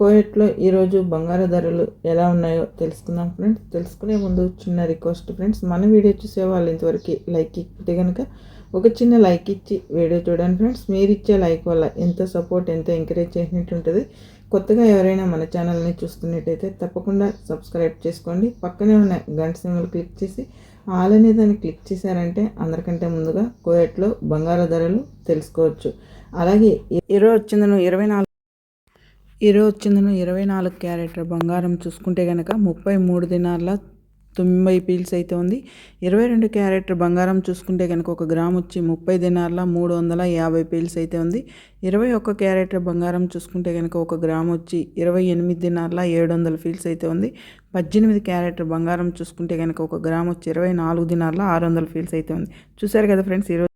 కోయట్లో ఈరోజు బంగారు ధరలు ఎలా ఉన్నాయో తెలుసుకుందాం ఫ్రెండ్స్. తెలుసుకునే ముందు చిన్న రిక్వెస్ట్ ఫ్రెండ్స్. మన వీడియో చూసే వాళ్ళు ఇంతవరకు లైక్ ఇస్తే కనుక ఒక చిన్న లైక్ ఇచ్చి వీడియో చూడండి ఫ్రెండ్స్. మీరు ఇచ్చే లైక్ వల్ల ఎంత సపోర్ట్ ఎంత ఎంకరేజ్ చేసినట్టు ఉంటుంది. కొత్తగా ఎవరైనా మన ఛానల్ని చూస్తున్నట్టయితే తప్పకుండా సబ్స్క్రైబ్ చేసుకోండి. పక్కనే ఉన్న గంట సింబల్ క్లిక్ చేసి ఆల్ అనే దాన్ని క్లిక్ చేశారంటే అందరికంటే ముందుగా కోయట్లో బంగారు ధరలు తెలుసుకోవచ్చు. అలాగే ఈరోజు వచ్చిందను ఇరవై నాలుగు ఈరోజు వచ్చిందను ఇరవై నాలుగు క్యారెట్ బంగారం చూసుకుంటే కనుక ముప్పై మూడు దినాల తొంభై పీల్స్ అయితే ఉంది. ఇరవై రెండు క్యారెట్ బంగారం చూసుకుంటే కనుక ఒక గ్రామ్ వచ్చి ముప్పై దినార్ల మూడు వందల యాభై పీల్స్ అయితే ఉంది. ఇరవై ఒక్క క్యారెట్ బంగారం చూసుకుంటే కనుక ఒక గ్రామ్ వచ్చి ఇరవై ఎనిమిది దినార్ల ఏడు వందల ఫీల్స్ అయితే ఉంది. పద్దెనిమిది క్యారెట్ బంగారం చూసుకుంటే కనుక ఒక గ్రామ్ వచ్చి ఇరవై నాలుగు దినార్ల ఆరు వందల ఫీల్స్ అయితే ఉంది. చూసారు కదా ఫ్రెండ్స్ ఈరోజు